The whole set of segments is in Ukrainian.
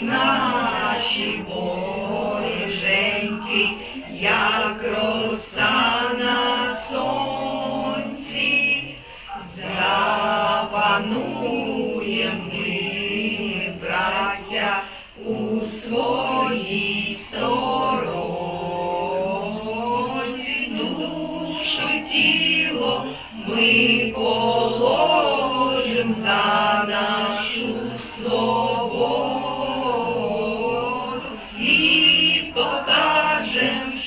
Будуть наші воріженьки, як роса на сонці, запануєм ми, браття, у своїй сторонці, душу тіло ми положим за нашу свободу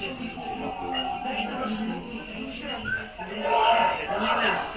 ми браття козацького роду.